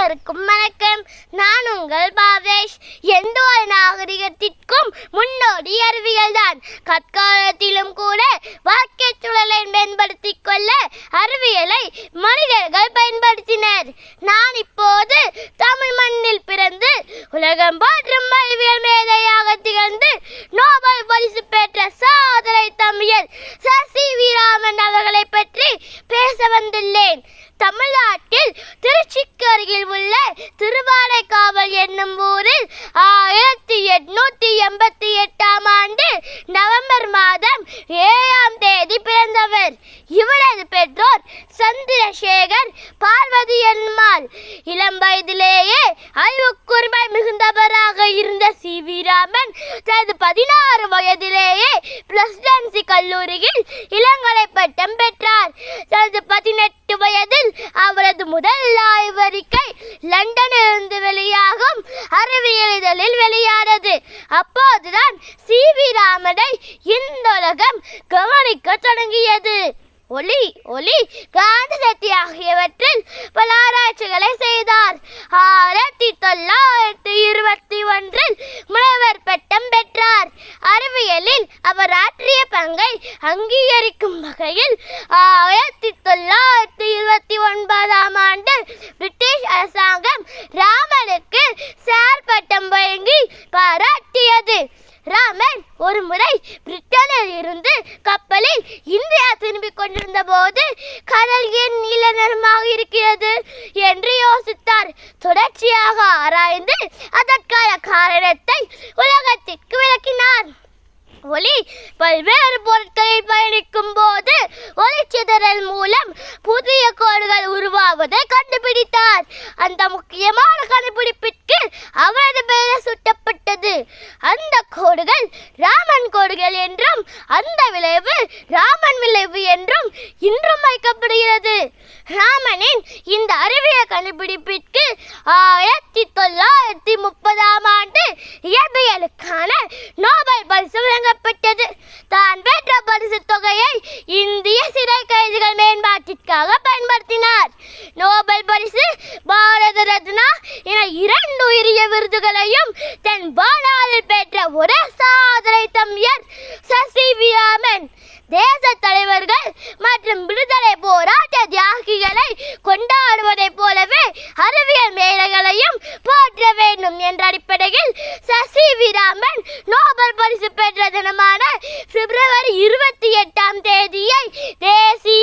அனைவருக்கும் வணக்கம். நான் உங்கள் பாவேஷ். எந்த ஒரு நாகரிகத்திற்கும் முன்னோடி அறிவியல் தான் கற்காலத்திலும் கூட வாழ்க்கை சூழலை மேம்படுத்திக் கொள்ள அறிவியலை மனிதர்கள் பயன்படுத்தினர். நான் இப்போது தமிழ் மண்ணில் பிறந்து உலகம் போற்றும் அறிவியல் பெற்றோர் சந்திரசேகர் பார்வதி அம்மாள் இளம் வயதிலேயே அறிவுக்கூர்மை மிகுந்தவராக இருந்த சி. வி. ராமன் தனது பதினாறு வயதிலேயே பிரசிடென்சி கல்லூரியில் இளங்கலை பட்டம் பெற்றார். தனது பதினெட்டு வயதில் அவரது முதல் ஆய்வறிக்கை லண்டனிலிருந்து வெளியாகும் அறிவியல் இதழில் வெளியானது. அப்போதுதான் சி. வி. ராமனை இந்த உலகம் கவனிக்க தொடங்கியது. ஒளி ஒளி காந்த சக்தி ஆகியவற்றில் பல ஆராய்ச்சிகளை செய்தார். ஆயிரத்தி தொள்ளாயிரத்தி இருபத்தி ஒன்றில் முனைவர் பட்டம் பெற்றார். அறிவியலில் அவர் ஆற்றிய பங்கை அங்கீகரிக்கும் வகையில் ஆயிரத்தி தொள்ளாயிரத்தி இருபத்தி ஒன்பதாம் ஆண்டு பிரிட்டிஷ் அரசாங்கம் ராமனுக்கு சார் பட்டம் வழங்கி பாராட்டியது. ராமன் ஒரு முறை பிரிட்டனில் இருந்து கப்பலில் இந்தியா திரும்பிக் கொண்டிருந்த போது கடல் ஏன் நீல நிறமாக இருக்கிறது? என்று யோசித்தார். தொடர்ச்சியாக ஆராய்ந்து அதற்கான காரணத்தை உலகத்திற்கு விளக்கினார். ஒளி பல்வேறு பொருட்களை பயணிக்கும் போது ஒளி சிதறல் மூலம் புதிய கோடுகள் உருவாவதை கண்டுபிடித்தார். அந்த முக்கியமான கண்டுபிடிப்பிற்கு அவரது பெயர் சுட்டப்பட்டது. அந்த கோடுகள் ராமன் கோடுகள் என்றும் அந்த விளைவு ராமன் விளைவு என்றும் இன்றும் வைக்கப்படுகிறது. ராமனின் இந்த அறிவியல் கண்டுபிடிப்பிற்கு ஆயிரத்தி தொள்ளாயிரத்தி முப்பதாம் ஆண்டு இயற்பியலுக்கான நோபல் பரிசு வழங்கப்பட்டது. தான் பெற்ற பரிசு தொகையை இந்திய சிறை கைதிகள் மேம்பாட்டிற்காக நோபல் பரிசு பாரத ரத்னா என இரண்டு உயரிய விருதுகளையும் தன் வாழ்நாளில் பெற்ற ஒரே சாதனை தம்பியர் சசி விராமன் தேச தலைவர்கள் மற்றும் விடுதலை போராட்ட தியாகிகளை கொண்டாடுவதைப் போலவே அறிவியல் மேலைகளையும் போற்ற வேண்டும் என்ற அடிப்படையில் சசி விராமன் நோபல் பரிசு பெற்ற தினமான பிப்ரவரி இருபத்தி எட்டாம் தேதியை தேசிய